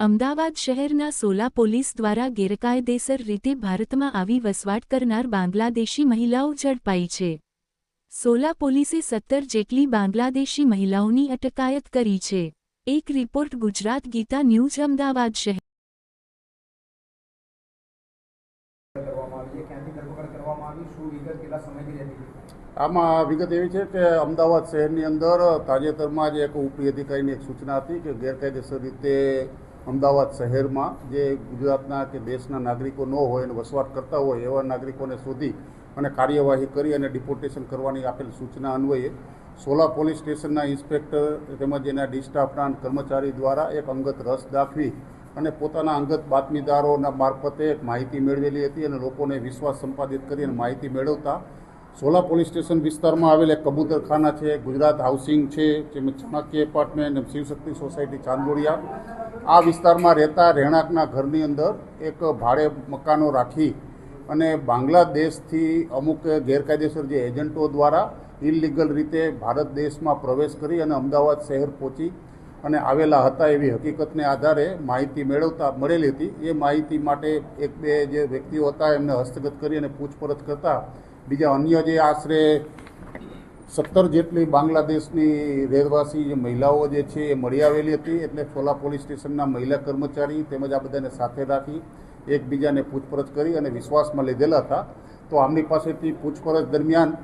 અમદાવાદ શહેરના સોલા પોલીસ દ્વારા ગેરકાયદેસર રીતે ભારતમાં આવી વસવાટ કરનાર બાંગ્લાદેશી મહિલાઓ ઝડપાઈ છે. સોલા પોલીસે સત્તર જેટલી બાંગ્લાદેશી મહિલાઓની અટકાયત કરી છે. એક રિપોર્ટ ગુજરાત ગીતા ન્યૂઝ, અમદાવાદ શહેર. આમાં વિગત એવી છે કે અમદાવાદ શહેરની અંદર તાજેતરમાં જ એક ઉપરી અધિકારીની એક સૂચના હતી કે ગેરકાયદેસર રીતે અમદાવાદ શહેરમાં જે ગુજરાતના કે દેશના નાગરિકો ન હોય અને વસવાટ કરતા હોય એવા નાગરિકોને શોધી અને કાર્યવાહી કરી અને ડિપોર્ટેશન કરવાની આપેલ સૂચના અન્વયે સોલા પોલીસ સ્ટેશનના ઇન્સ્પેક્ટર તેમજ એના ડિસ્ટાફના કર્મચારી દ્વારા એક અંગત રસ દાખવી અને પોતાના અંગત બાતમીદારોના મારફતે એક માહિતી મેળવેલી હતી અને લોકોને વિશ્વાસ સંપાદિત કરી અને માહિતી મેળવતા સોલા પોલીસ સ્ટેશન વિસ્તારમાં આવેલ એક કબૂતરખાના છે, ગુજરાત હાઉસિંગ છે તેમજ ચાણક્ય એપાર્ટમેન્ટ શિવશક્તિ સોસાયટી, ચાંદોડિયા આ વિસ્તારમાં રહેતા રહેણાંકના ઘરની અંદર એક ભાડે મકાનો રાખી અને બાંગ્લાદેશથી અમુક ગેરકાયદેસર જે એજન્ટો દ્વારા ઇલીગલ રીતે ભારત દેશમાં પ્રવેશ કરી અને અમદાવાદ શહેર પહોંચી અને આવેલા હતા એવી હકીકતને આધારે માહિતી મેળવતા, મળેલી હતી. એ માહિતી માટે એક બે જે વ્યક્તિઓ હતા એમને હસ્તગત કરી અને પૂછપરછ કરતા બીજા અન્ય જે આશરે સત્તર જેટલી બાંગ્લાદેશની રહેવાસી જે મહિલાઓ જે છે એ મળી આવેલી હતી. એટલે સોલા પોલીસ સ્ટેશનના મહિલા કર્મચારી તેમજ આ બધાને સાથે રાખી એકબીજાને પૂછપરછ કરી અને વિશ્વાસમાં લીધેલા હતા. તો આમની પાસેથી પૂછપરછ દરમિયાન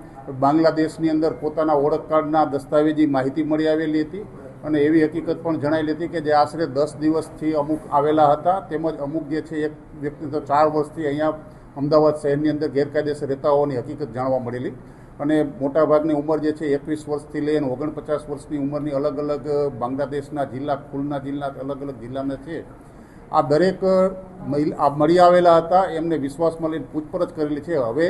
બાંગ્લાદેશની અંદર પોતાના ઓળખ કાર્ડના દસ્તાવેજી માહિતી મળી આવેલી હતી અને એવી હકીકત પણ જણાયેલી હતી કે જે આશરે દસ દિવસથી અમુક આવેલા હતા. તેમજ અમુક જે છે એક વ્યક્તિ તો ચાર વર્ષથી અહીંયા અમદાવાદ શહેરની અંદર ગેરકાયદેસર રહેતા હોવાની હકીકત જાણવા મળેલી. અને મોટાભાગની ઉંમર જે છે એકવીસ વર્ષથી લઈને ઓગણપચાસ વર્ષની ઉંમરની અલગ અલગ બાંગ્લાદેશના જિલ્લા, ખુલના જિલ્લા, અલગ અલગ જિલ્લાના છે. આ દરેક આ મળી આવેલા હતા, એમને વિશ્વાસમાં લઈને પૂછપરછ કરેલી છે. હવે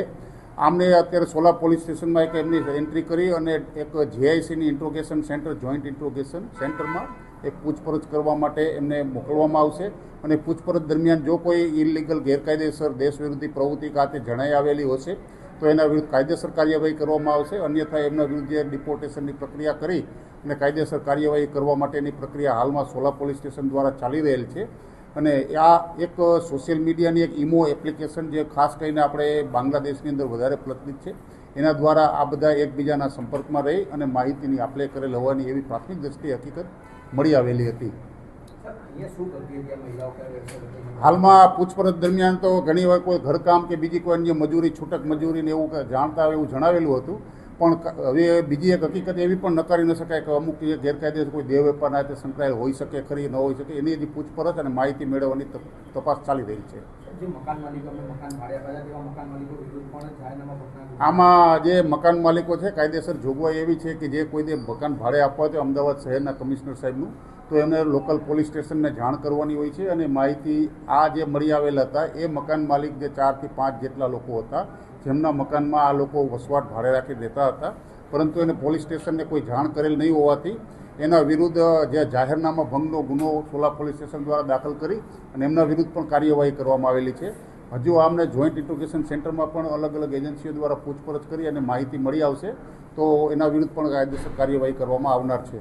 આમને અત્યારે સોલા પોલીસ સ્ટેશનમાં એક એમની એન્ટ્રી કરી અને એક જીઆઈસીની ઇન્ટ્રોગેશન સેન્ટર, જોઈન્ટ ઇન્ટ્રોગેશન સેન્ટરમાં એક પૂછપરછ કરવા માટે એમને મોકલવામાં આવશે. અને પૂછપરછ દરમિયાન જો કોઈ ઇલીગલ ગેરકાયદેસર દેશ વિરોધી પ્રવૃત્તિ ખાતે જણાઈ આવેલી હશે તો એના વિરુદ્ધ કાયદેસર કાર્યવાહી કરવામાં આવશે. અન્યથા એમના વિરુદ્ધ જે ડિપોર્ટેશનની પ્રક્રિયા કરી અને કાયદેસર કાર્યવાહી કરવા માટેની પ્રક્રિયા હાલમાં સોલા પોલીસ સ્ટેશન દ્વારા ચાલી રહેલ છે. અને આ એક સોશિયલ મીડિયાની એક ઇમો એપ્લિકેશન જે ખાસ કરીને આપણે બાંગ્લાદેશની અંદર વધારે પ્રચલિત છે. એના દ્વારા આ બધા એકબીજાના સંપર્કમાં રહી અને માહિતીની આપલે કરેલ હોવાની એવી પ્રાથમિક દ્રષ્ટિએ હકીકત મળી આવેલી હતી. હાલમાં પૂછપરછ દરમિયાન તો ઘણી વાર કોઈ ઘરકામ કે બીજી કોઈ અન્ય મજૂરી, છૂટક મજૂરી ને એવું જાણતા હોય એવું જણાવેલું હતું. પણ હવે બીજી એક હકીકત એવી પણ નકારી ન શકાય કે અમુક જે ગેરકાયદેસર કોઈ દેહ વેપારના સંકળાયેલ હોઈ શકે, ખરી ન હોઈ શકે, એની હજી પૂછપરછ અને માહિતી મેળવવાની તપાસ ચાલી રહી છે. આમાં જે મકાન માલિકો છે, કાયદેસર જોગવાઈ એવી છે કે જે કોઈને મકાન ભાડે આપવા હોય અમદાવાદ શહેરના કમિશનર સાહેબનું, તો એમને લોકલ પોલીસ સ્ટેશનને જાણ કરવાની હોય છે અને માહિતી આ જે મળી આવેલા હતા, એ મકાન માલિક જે ચારથી પાંચ જેટલા લોકો હતા, જેમના મકાનમાં આ લોકો વસવાટ ભાડે રાખી દેતા હતા, પરંતુ એને પોલીસ સ્ટેશનને કોઈ જાણ કરેલ નહીં હોવાથી એના વિરુદ્ધ જે જાહેરનામા ભંગનો ગુનો સોલા પોલીસ સ્ટેશન દ્વારા દાખલ કરી અને એમના વિરુદ્ધ પણ કાર્યવાહી કરવામાં આવેલી છે. હજુ આમને જોઈન્ટ ઇન્ટ્રોગેશન સેન્ટરમાં પણ અલગ અલગ એજન્સીઓ દ્વારા પૂછપરછ કરી અને માહિતી મળી આવશે, તો એના વિરુદ્ધ પણ કાયદેસર કાર્યવાહી કરવામાં આવનાર છે.